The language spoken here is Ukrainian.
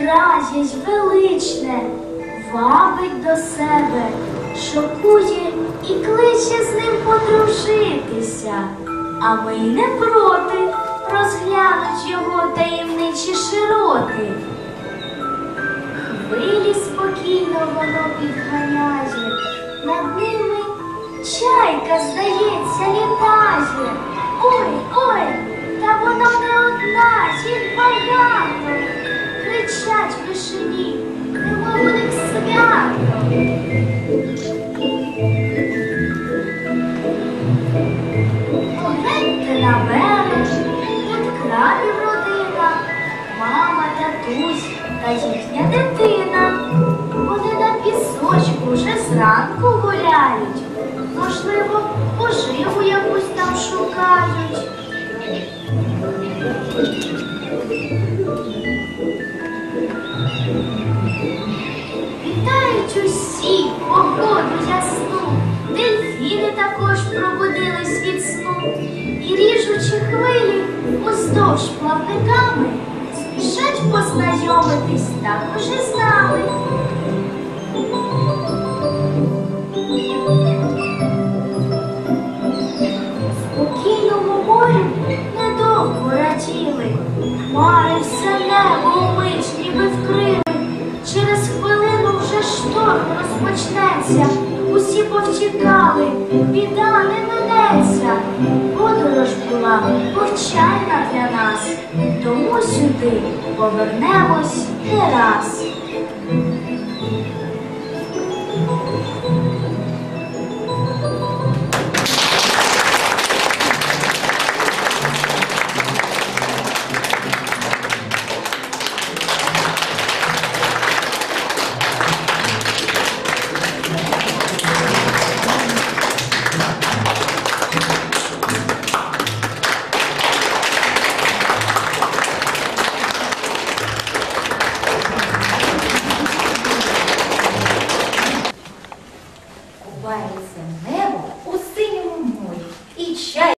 кразять величне, вабить до себе, шокує і кличе з ним подружитися. А ми й не проти розглянуть його таємничі широти. Хвилі спокійно воно підганяє, над ними чайка, здається, літає. Ой, ой, та вона не одна, їх багато. Кричать в у них свято. На берег, тут родина, мама, татусь та їхня дитина. Вони на пісочку вже зранку гуляють. Можливо, поживу якусь там шукають. Вітають усі погоду ясну, дельфіни також пробудились від сну, і ріжучи хвилі уздовж плавниками, спішать познайомитись також із нами. Розпочнеться, усі повтікали, біда не минеться. Подорож була повчальна для нас, тому сюди повернемось не раз. Guarda, né? O Senhor é morre. E já